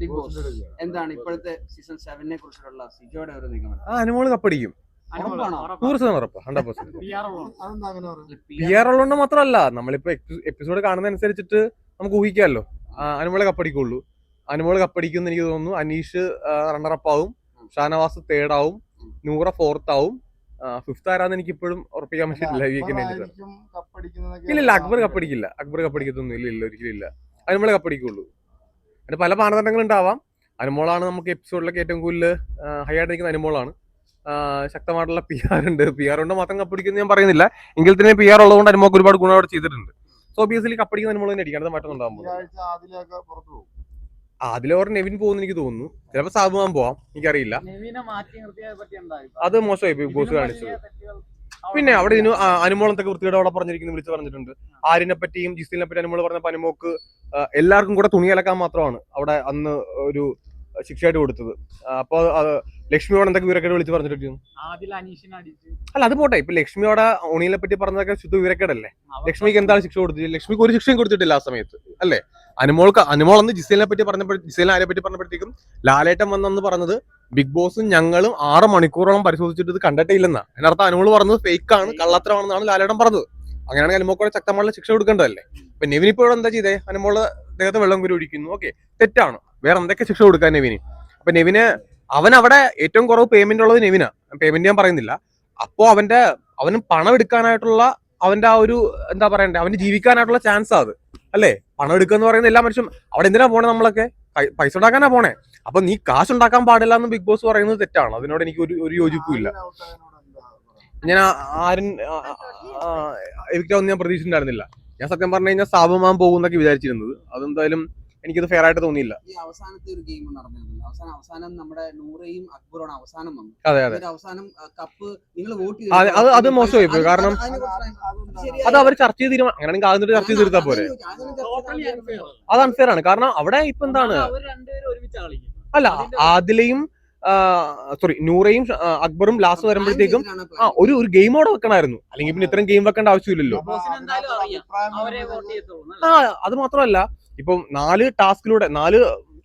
Big boss എന്താണ് ഇപ്പോഴത്തെ season സെവനെ കുറിച്ചുള്ള സിജോയുടെ ഒരു നിഗമനം? ആ അനുമോൾ കപ്പടിക്കും. ഉറപ്പാണോ? നൂറ് ശതമാനം ഉറപ്പ് ഹൺഡ്രഡ് പെർസെന്റ് അതെന്താ അങ്ങനെ പറയുന്നത്? പി ആർ ഉള്ളതുകൊണ്ട് മാത്രമല്ല നമ്മളിപ്പോ എപ്പിസോഡ് കാണുന്ന അനുസരിച്ചിട്ട് നമുക്ക് ഊഹിക്കാമല്ലോ. അനുമോളെ കപ്പടിക്കുള്ളൂ. അനുമോൾ കപ്പടിക്കും എനിക്ക് തോന്നുന്നു. അനീഷ് റണ്ണറപ്പ് ആവും. ഷാനവാസ് തേർഡ് ആവും. നൂറ ഫോർത്ത് ആവും. ഫിഫ്ത് ആരാന്ന് എനിക്ക് ഇപ്പോഴും ഉറപ്പിക്കാൻ പറ്റില്ല ഇല്ല ഇല്ല അക്ബർ കപ്പടിക്കില്ല. അക്ബർ കപ്പടിക്കത്തൊന്നും ഇല്ല ഇല്ല ഒരിക്കലും ഇല്ല. അനുമോളെ കപ്പടിക്കുള്ളൂ അതിന് പല മാനദണ്ഡങ്ങൾ ഉണ്ടാവാം അനുമോളാണ് നമുക്ക് എപ്പിസോഡിലൊക്കെ ഏറ്റവും കൂടുതൽ ഹൈ ആയിട്ട് നിൽക്കുന്ന അനുമോളാണ്. ശക്തമായിട്ടുള്ള പി ആർ ഉണ്ട്. പി ആർ കൊണ്ട് മാത്രം കപ്പടിക്കുന്നു ഞാൻ പറയുന്നില്ല. എങ്കിൽ തന്നെ പി ആർ ഉള്ളതുകൊണ്ട് അനുമോക്ക് ഒരുപാട് ഗുണം അവിടെ ചെയ്തിട്ടുണ്ട്. സോ ഒബിയസ്ലി കപ്പടിക്കുന്ന അനുമോൾ തന്നെ അടിക്കണം അത് മാറ്റം അതിലെ ആഴ്ച ആദിലൊക്കെ പുറത്തു പോകും. അതിലോർ നെവിൻ പോകുന്നു എനിക്ക് തോന്നുന്നു. ചിലപ്പോൾ സാബുമാൻ പോവാം. എനിക്കറിയില്ല. അത് മോശമായി. ബിഗ് ബോസ് കാണിച്ചത്. പിന്നെ അവിടെ ഇതിന് അനുമോളത്തൊക്കെ വൃത്തിയുടെ അവിടെ പറഞ്ഞിരിക്കുന്നു വിളിച്ച് പറഞ്ഞിട്ടുണ്ട്. ആരിനെ പറ്റിയും ജിസിലിനെ പറ്റി അനുമോൾ പറഞ്ഞ അനുമോക്ക് എല്ലാവർക്കും കൂടെ തുണി അലക്കാൻ മാത്രമാണ് അവിടെ അന്ന് ഒരു ശിക്ഷയായിട്ട് കൊടുത്തത്. അപ്പൊ ലക്ഷ്മി ലക്ഷ്മിയോട് എന്തൊക്കെ വിവരക്കേട് വിളിച്ച് പറഞ്ഞിട്ടുണ്ട്? അല്ല അത് പോട്ടെ. ഇപ്പൊ ലക്ഷ്മിയോടെ ഉണിയെ പറ്റി പറഞ്ഞതൊക്കെ ശുദ്ധ വിവരക്കേടല്ലേ? ലക്ഷ്മിക്ക് എന്താണ് ശിക്ഷ കൊടുത്തത്? ലക്ഷ്മിക്ക് ഒരു ശിക്ഷയും കൊടുത്തിട്ടില്ല ആ സമയത്ത് അല്ലേ? അനുമോൾക്ക് അനുമോൾ അന്ന് ജിസേലിനെ പറ്റി പറഞ്ഞപ്പോൾ ജിസേലിനെ ആരെ പറ്റി പറഞ്ഞപ്പോഴത്തേക്കും ലാലേട്ടൻ വന്നെന്ന് പറഞ്ഞത് ബിഗ് ബോസും ഞങ്ങളും ആറ് മണിക്കൂറോളം പരിശോധിച്ചിട്ട് ഇത് കണ്ടിട്ടേ ഇല്ലെന്നാ അതിനർത്ഥം അനുമോൾ പറഞ്ഞത് ഫേക്ക് ആണ് കള്ളത്തരമാണെന്നാണ് ലാലേട്ടൻ പറഞ്ഞത്. അങ്ങനെയാണെങ്കിൽ അനുമോക്കോടെ ശക്തമായുള്ള ശിക്ഷ കൊടുക്കേണ്ടതല്ലേ? ഇപ്പൊ നെവിൻ ഇപ്പോൾ എന്താ ചെയ്തേ? അനുമോൾ അദ്ദേഹത്തെ വെള്ളം കുരി ഒഴിക്കുന്നു. ഓക്കെ. തെറ്റാണ്. വേറെ എന്തൊക്കെ ശിക്ഷ കൊടുക്കാൻ നെവിന്? അപ്പൊ നെവിന് അവൻ അവിടെ ഏറ്റവും കുറവ് പേയ്മെന്റ് ഉള്ളത് നെവിനാ. പേയ്മെന്റ് ഞാൻ പറയുന്നില്ല. അപ്പോ അവന്റെ അവന് പണം എടുക്കാനായിട്ടുള്ള അവന്റെ ആ ഒരു എന്താ പറയണ്ടേ? അവന് ജീവിക്കാനായിട്ടുള്ള ചാൻസ് അത്. അല്ലേ? പണം എടുക്കുക എന്ന് പറയുന്ന എല്ലാ മനുഷ്യരും അവിടെ എന്തിനാ പോണേ നമ്മളൊക്കെ? പൈസ ഉണ്ടാക്കാനാ പോണേ. അപ്പൊ നീ കാശ് ഉണ്ടാക്കാൻ പാടില്ല എന്ന് ബിഗ് ബോസ് പറയുന്നത് തെറ്റാണ്. അതിനോട് എനിക്ക് ഒരു ഒരു യോജിപ്പും ഇല്ല ആദിൽ out ആയതിനോട് എന്താ പറയുക? ഞാൻ ആരും എനിക്കൊന്നും ഞാൻ പ്രതീക്ഷിച്ചിട്ടുണ്ടായിരുന്നില്ല. ഞാൻ സത്യം പറഞ്ഞു കഴിഞ്ഞാൽ സ്ഥാപമാൻ പോകുന്നൊക്കെ വിചാരിച്ചിരുന്നത്. അതെന്തായാലും എനിക്കത് ഫെയർ ആയിട്ട് തോന്നിയില്ല. ഈ അവസാനത്തെ ഒരു ഗെയിം നടന്നിരുന്നില്ല. അവസാനം അവസാനം നമ്മുടെ നൂറയും അക്ബറുമാണ് അവസാനം അതെ അതെ. അവസാനം കപ്പ് നിങ്ങൾ വോട്ട് അത് അത് മോശമായി പോയി. കാരണം? അത് അവർ ചർച്ച ചെയ്ത് തീരുമാനം അങ്ങനെയാണെങ്കിൽ ആദ്യം ചർച്ച ചെയ്ത് തീർത്താ പോരെ. ടോട്ടലി അത് അൺഫെയർ ആണ്. കാരണം അവിടെ ഇപ്പൊ എന്താണ്? അവർ രണ്ടുപേരും ഒരുമിച്ച് കളിക്കും അല്ല ആദിലയും സോറി നൂറയും അക്ബറും ലാസ്റ്റ് വരുമ്പോഴത്തേക്കും ആ ഒരു ഒരു ഗെയിം അവിടെ വെക്കണമായിരുന്നു. അല്ലെങ്കിൽ പിന്നെ ഇത്രയും ഗെയിം വെക്കേണ്ട ആവശ്യമില്ലല്ലോ. ആ അത് മാത്രമല്ല ഇപ്പം നാല് ടാസ്കിലൂടെ നാല്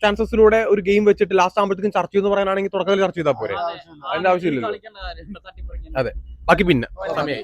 ചാൻസസിലൂടെ ഒരു ഗെയിം വെച്ചിട്ട് ലാസ്റ്റ് ആകുമ്പോഴത്തേക്കും ചർച്ച ചെയ്യുന്ന പറയാനാണെങ്കിൽ തുടക്കത്തിൽ ചർച്ച ചെയ്താൽ പോരെ. അതിന്റെ ആവശ്യമില്ലല്ലോ. കളിക്കേണ്ട അതെ. ബാക്കി പിന്നെ സമയമായി.